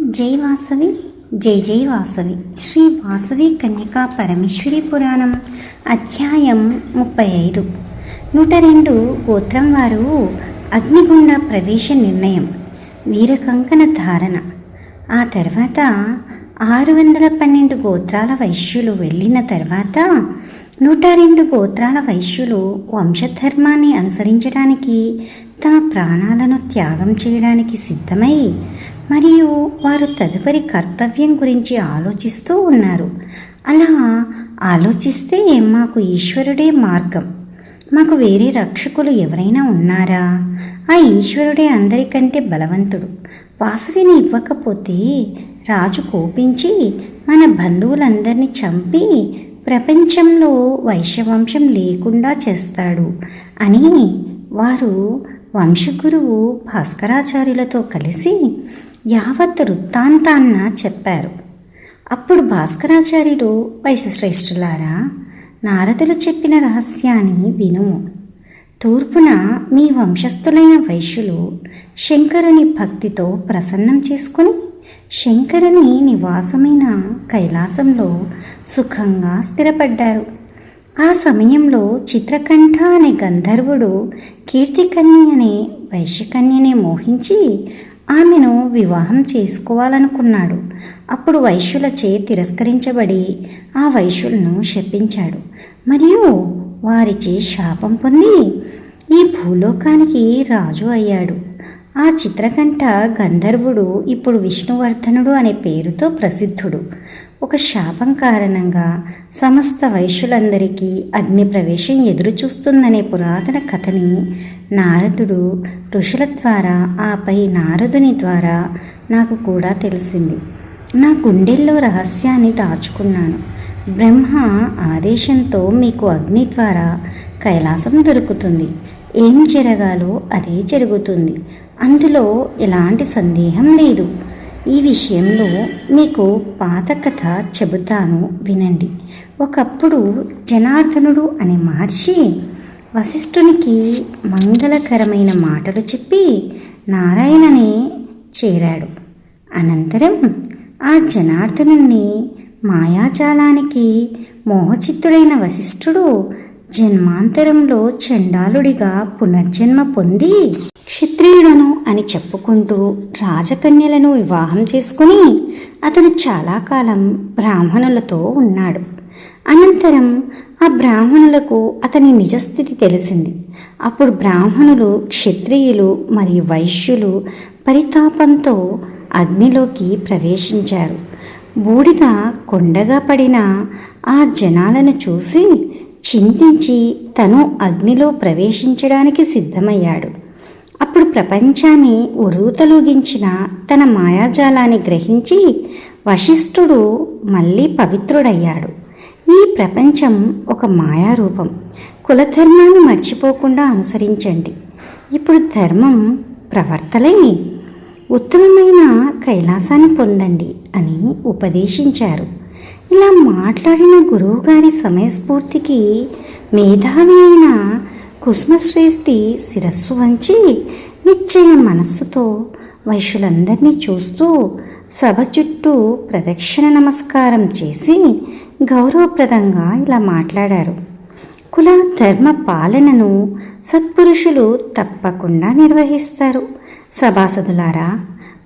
జై వాసవి జై జై వాసవి శ్రీ వాసవి కన్యకా పరమేశ్వరి పురాణం అధ్యాయం ముప్పై ఐదు నూట రెండు గోత్రం వారు అగ్నిగుండ ప్రవేశ నిర్ణయం వీరకంకణ ధారణ. ఆ తర్వాత ఆరు వందల పన్నెండు గోత్రాల వైశ్యులు వెళ్ళిన తర్వాత నూట రెండు గోత్రాల వైశ్యులు వంశధర్మాన్ని అనుసరించడానికి తమ ప్రాణాలను త్యాగం చేయడానికి సిద్ధమై మరియు వారు తదుపరి కర్తవ్యం గురించి ఆలోచిస్తూ ఉన్నారు. అలా ఆలోచిస్తే మాకు ఈశ్వరుడే మార్గం. మాకు వేరే రక్షకులు ఎవరైనా ఉన్నారా? ఆ ఈశ్వరుడే అందరికంటే బలవంతుడు. వాసువిని ఇవ్వకపోతే రాజు కోపించి మన బంధువులందరినీ చంపి ప్రపంచంలో వైశ్యవంశం లేకుండా చేస్తాడు అని వారు వంశగురువు భాస్కరాచార్యులతో కలిసి యావత్ వృత్తాంతాన్న చెప్పారు. అప్పుడు భాస్కరాచార్యులు వైశ్యశ్రేష్ఠులారా నారదులు చెప్పిన రహస్యాన్ని వినుము తూర్పున మీ వంశస్థులైన వైశ్యులు శంకరుని భక్తితో ప్రసన్నం చేసుకుని శంకరుని నివాసమైన కైలాసంలో సుఖంగా స్థిరపడ్డారు. ఆ సమయంలో చిత్రకంఠ అనే గంధర్వుడు కీర్తికన్య అనే వైశ్యకన్యనే మోహించి ఆమెను వివాహం చేసుకోవాలనుకున్నాడు. అప్పుడు వైశ్యులచే తిరస్కరించబడి ఆ వైశ్యులను శపించాడు. మరియు వారిచే శాపం పొంది ఈ భూలోకానికి రాజు అయ్యాడు. ఆ చిత్రకంఠ గంధర్వుడు ఇప్పుడు విష్ణువర్ధనుడు అనే పేరుతో ప్రసిద్ధుడు. ఒక శాపం కారణంగా సమస్త వైశ్యులందరికీ అగ్ని ప్రవేశం ఎదురుచూస్తుందనే పురాతన కథని నారదుడు ఋషుల ద్వారా ఆపై నారదుని ద్వారా నాకు కూడా తెలిసింది. నా గుండెల్లో రహస్యాన్ని దాచుకున్నాను. బ్రహ్మ ఆదేశంతో మీకు అగ్ని ద్వారా కైలాసం దొరుకుతుంది. ఏం జరగాలో అదే జరుగుతుంది. అందులో ఎలాంటి సందేహం లేదు. ఈ విషయంలో మీకు పాత కథ చెబుతాను వినండి. ఒకప్పుడు జనార్దనుడు అనే మహర్షి వశిష్ఠునికి మంగళకరమైన మాటలు చెప్పి నారాయణనే చేరాడు. అనంతరం ఆ జనార్దనుణ్ణి మాయాజాలానికి మోహచిత్తుడైన వశిష్ఠుడు జన్మాంతరంలో చండాలుడిగా పునర్జన్మ పొంది క్షత్రియుడను అని చెప్పుకుంటూ రాజకన్యలను వివాహం చేసుకుని అతను చాలా కాలం బ్రాహ్మణులతో ఉన్నాడు. అనంతరం ఆ బ్రాహ్మణులకు అతని నిజస్థితి తెలిసింది. అప్పుడు బ్రాహ్మణులు క్షత్రియులు మరియు వైశ్యులు పరితాపంతో అగ్నిలోకి ప్రవేశించారు. బూడిద కొండగా పడిన ఆ జనాలను చూసి చింతించి తను అగ్నిలో ప్రవేశించడానికి సిద్ధమయ్యాడు. అప్పుడు ప్రపంచాన్ని ఉరుతలూగించిన తన మాయాజాలాన్ని గ్రహించి వశిష్ఠుడు మళ్ళీ పవిత్రుడయ్యాడు. ఈ ప్రపంచం ఒక మాయారూపం. కులధర్మాన్ని మర్చిపోకుండా అనుసరించండి. ఇప్పుడు ధర్మం ప్రవర్తలై. ఉత్తమమైన కైలాసాన్ని పొందండి అని ఉపదేశించారు. ఇలా మాట్లాడిన గురువుగారి సమయస్ఫూర్తికి మేధావి అయిన కుసుమశ్రేష్ఠి శిరస్సు వంచి నిశ్చయ మనస్సుతో వైశ్యులందరినీ చూస్తూ సభ చుట్టూ ప్రదక్షిణ నమస్కారం చేసి గౌరవప్రదంగా ఇలా మాట్లాడారు. కుల ధర్మ పాలనను సత్పురుషులు తప్పకుండా నిర్వహిస్తారు. సభాసదులారా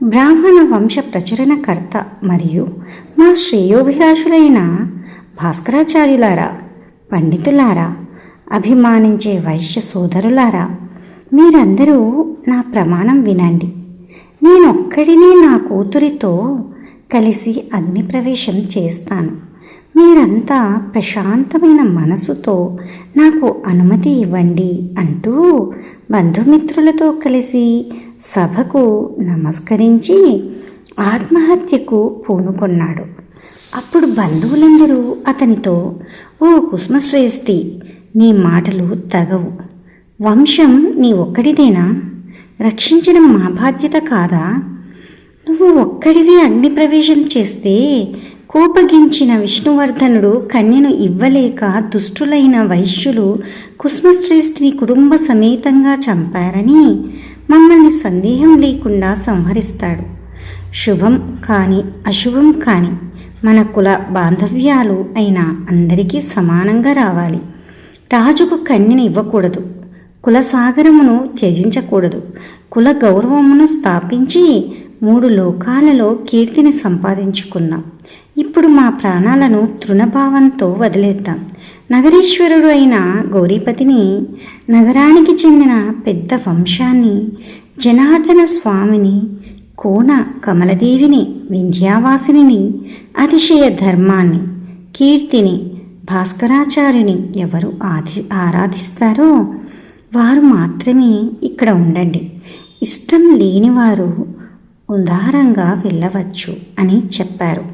బ్రాహ్మణ వంశ ప్రచురణకర్త మరియు మా శ్రేయోభిలాషులైన భాస్కరాచార్యులారా పండితులారా అభిమానించే వైశ్య సోదరులారా మీరందరూ నా ప్రమాణం వినండి. నేనొక్కడినే నా కూతురితో కలిసి అగ్నిప్రవేశం చేస్తాను. మీరంతా ప్రశాంతమైన మనసుతో నాకు అనుమతి ఇవ్వండి అంటూ బంధుమిత్రులతో కలిసి సభకు నమస్కరించి ఆత్మహత్యకు పూనుకొన్నాడు. అప్పుడు బంధువులందరూ అతనితో ఓ కుసుమశ్రేష్ఠి నీ మాటలు తగవు. వంశం నీ ఒక్కడిదేనా? రక్షించడం మా బాధ్యత కాదా? నువ్వు ఒక్కడివి అగ్నిప్రవేశం చేస్తే కోపగించిన విష్ణువర్ధనుడు కన్యను ఇవ్వలేక దుష్టులైన వైశ్యులు కుసుమశ్రేష్ఠిని కుటుంబ సమేతంగా చంపారని మమ్మల్ని సందేహం లేకుండా సంహరిస్తాడు. శుభం కానీ అశుభం కానీ మన కుల బాంధవ్యాలు అయిన అందరికీ సమానంగా రావాలి. రాజుకు కన్యను ఇవ్వకూడదు. కుల సాగరమును త్యజించకూడదు. కుల గౌరవమును స్థాపించి మూడు లోకాలలో కీర్తిని సంపాదించుకుందాం ఇప్పుడు మా ప్రాణాలను తృణభావంతో వదిలేద్దాం. నగరీశ్వరుడు అయిన గౌరీపతిని నగరానికి చెందిన పెద్ద వంశాన్ని జనార్దన స్వామిని కోన కమలదేవిని వింధ్యావాసిని అతిశయ ధర్మాన్ని కీర్తిని భాస్కరాచార్యుని ఎవరు ఆది ఆరాధిస్తారో వారు మాత్రమే ఇక్కడ ఉండండి. ఇష్టం లేనివారు ఉదారంగా వెళ్ళవచ్చు అని చెప్పారు.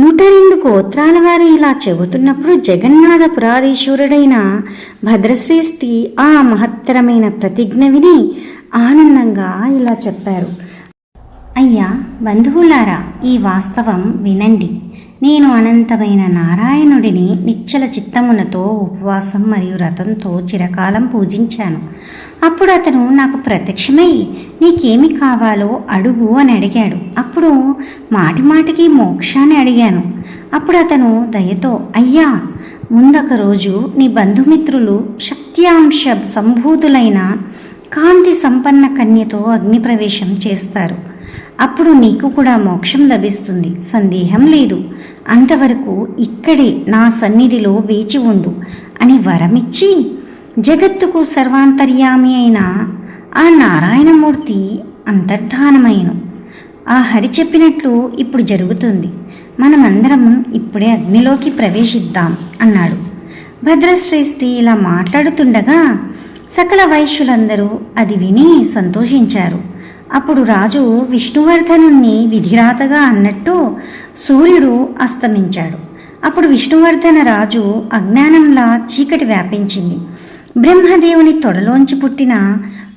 నూట రెండు గోత్రాల వారు ఇలా చెబుతున్నప్పుడు జగన్నాథ పురాధీశ్వరుడైన భద్రశ్రేష్ఠి ఆ మహత్తరమైన ప్రతిజ్ఞ విని ఆనందంగా ఇలా చెప్పారు. అయ్యా బంధువులారా ఈ వాస్తవం వినండి. నేను అనంతమైన నారాయణుడిని నిచ్చల చిత్తమునతో ఉపవాసం మరియు రథంతో చిరకాలం పూజించాను. అప్పుడు అతను నాకు ప్రత్యక్షమై నీకేమి కావాలో అడుగు అని అడిగాడు. అప్పుడు మాటి మాటికి మోక్షాన్ని అడిగాను. అప్పుడు అతను దయతో అయ్యా ముందొక రోజు నీ బంధుమిత్రులు శక్త్యాంశ సంభూతులైన కాంతి సంపన్న కన్యతో అగ్నిప్రవేశం చేస్తారు. అప్పుడు నీకు కూడా మోక్షం లభిస్తుంది. సందేహం లేదు. అంతవరకు ఇక్కడే నా సన్నిధిలో వేచి ఉండు అని వరమిచ్చి జగత్తుకు సర్వాంతర్యామి అయిన ఆ నారాయణమూర్తి అంతర్ధానమైను ఆ హరి చెప్పినట్లు ఇప్పుడు జరుగుతుంది. మనమందరం ఇప్పుడే అగ్నిలోకి ప్రవేశిద్దాం అన్నాడు. భద్రశ్రేష్ఠి ఇలా మాట్లాడుతుండగా సకల వైశ్యులందరూ అది విని సంతోషించారు. అప్పుడు రాజు విష్ణువర్ధనుణ్ణి విధిరాతగా అన్నట్టు సూర్యుడు అస్తమించాడు. అప్పుడు విష్ణువర్ధన రాజు అజ్ఞానంలా చీకటి వ్యాపించింది. బ్రహ్మదేవుని తొడలోంచి పుట్టిన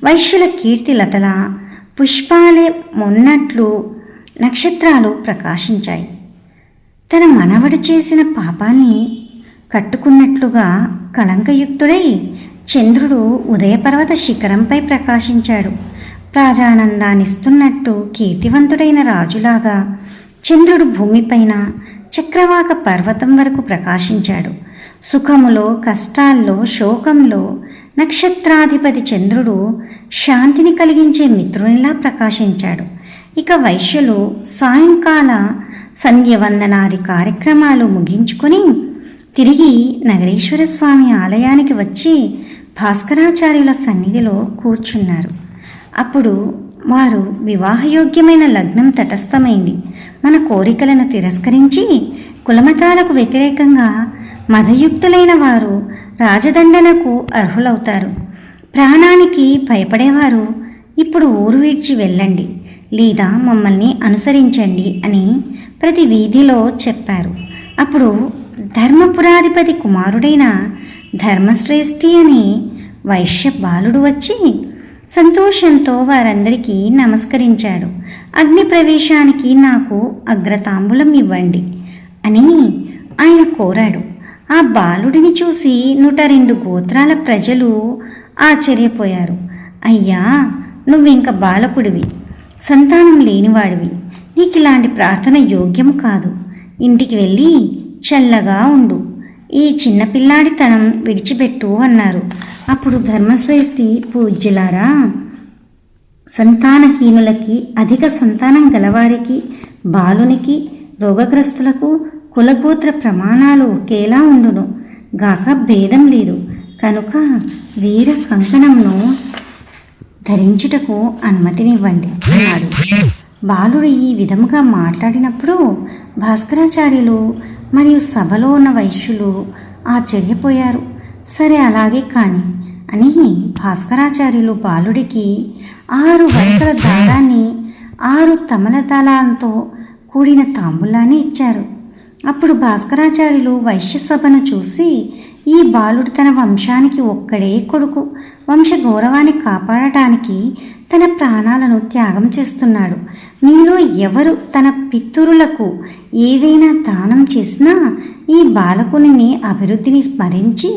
వైశ్యుల కీర్తి లతల పుష్పాలే మొన్నట్లు నక్షత్రాలు ప్రకాశించాయి. తన మనవడు చేసిన పాపాన్ని కట్టుకున్నట్లుగా కలంకయుక్తుడై చంద్రుడు ఉదయపర్వత శిఖరంపై ప్రకాశించాడు. ప్రాజానందాన్నిస్తున్నట్టు కీర్తివంతుడైన రాజులాగా చంద్రుడు భూమిపైన చక్రవాక పర్వతం వరకు ప్రకాశించాడు. సుఖములో కష్టాల్లో శోకంలో నక్షత్రాధిపతి చంద్రుడు శాంతిని కలిగించే మిత్రునిలా ప్రకాశించాడు. ఇక వైశ్యులు సాయంకాల సంధ్యవందనాది కార్యక్రమాలు ముగించుకొని తిరిగి నగరేశ్వర స్వామి ఆలయానికి వచ్చి భాస్కరాచార్యుల సన్నిధిలో కూర్చున్నారు. అప్పుడు వారు వివాహయోగ్యమైన లగ్నం తటస్థమైంది. మన కోరికలను తిరస్కరించి కులమతాలకు వ్యతిరేకంగా మదయుక్తులైన వారు రాజదండనకు అర్హులవుతారు. ప్రాణానికి భయపడేవారు ఇప్పుడు ఊరు విడిచి వెళ్ళండి. లేదా మమ్మల్ని అనుసరించండి అని ప్రతి వీధిలో చెప్పారు. అప్పుడు ధర్మపురాధిపతి కుమారుడైన ధర్మశ్రేష్ఠి అని వైశ్య బాలుడు వచ్చి సంతోషంతో వారందరికీ నమస్కరించాడు. అగ్ని ప్రవేశానికి నాకు అగ్రతాంబూలం ఇవ్వండి అని ఆయన కోరాడు. ఆ బాలుడిని చూసి నూట రెండు గోత్రాల ప్రజలు ఆశ్చర్యపోయారు. అయ్యా నువ్వింక బాలకుడివి సంతానం లేనివాడివి. నీకు ఇలాంటి ప్రార్థన యోగ్యం కాదు. ఇంటికి వెళ్ళి చల్లగా ఉండు. ఈ చిన్నపిల్లాడితనం విడిచిపెట్టు అన్నారు. అప్పుడు ధర్మశ్రేష్ఠి పూజ్యులారా సంతానహీనులకి అధిక సంతానం గలవారికి బాలునికి రోగగ్రస్తులకు కులగోత్ర ప్రమాణాలు ఒకేలా ఉండును. గాక భేదం లేదు. కనుక వీర కంకణంను ధరించుటకు అనుమతినివ్వండి అన్నాడు. బాలుడు ఈ విధముగా మాట్లాడినప్పుడు భాస్కరాచార్యులు మరియు సభలో ఉన్న వైశ్యులు ఆశ్చర్యపోయారు. సరే అలాగే కానీ. అని భాస్కరాచార్యులు బాలుడికి ఆరు వరసల దారాన్ని ఆరు తమల దళాలతో కూడిన తాంబూలాన్ని ఇచ్చారు. అప్పుడు భాస్కరాచార్యులు వైశ్య సభను చూసి ఈ బాలుడు తన వంశానికి ఒక్కడే కొడుకు వంశ గౌరవాన్ని కాపాడటానికి తన ప్రాణాలను త్యాగం చేస్తున్నాడు. మీలో ఎవరు తన పితరులకు ఏదైనా దానం చేసినా ఈ బాలకుని అభివృద్ధిని స్మరించి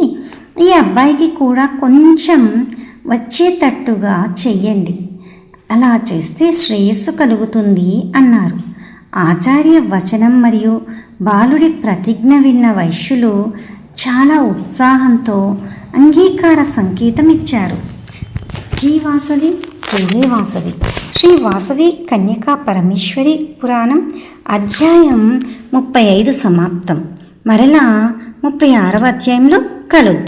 ఈ అబ్బాయికి కూడా కొంచెం వచ్చేటట్టుగా చెయ్యండి. అలా చేస్తే శ్రేయస్సు కలుగుతుంది అన్నారు. ఆచార్య వచనం మరియు బాలుడి ప్రతిజ్ఞ విన్న వైశ్యులు చాలా ఉత్సాహంతో అంగీకార సంకేతం ఇచ్చారు. శ్రీ వాసవి విజయ వాసవి. శ్రీ వాసవి కన్యకా పరమేశ్వరి పురాణం అధ్యాయం ముప్పై ఐదు సమాప్తం. మరలా ముప్పై ఆరవ అధ్యాయంలో కలుద్దాం.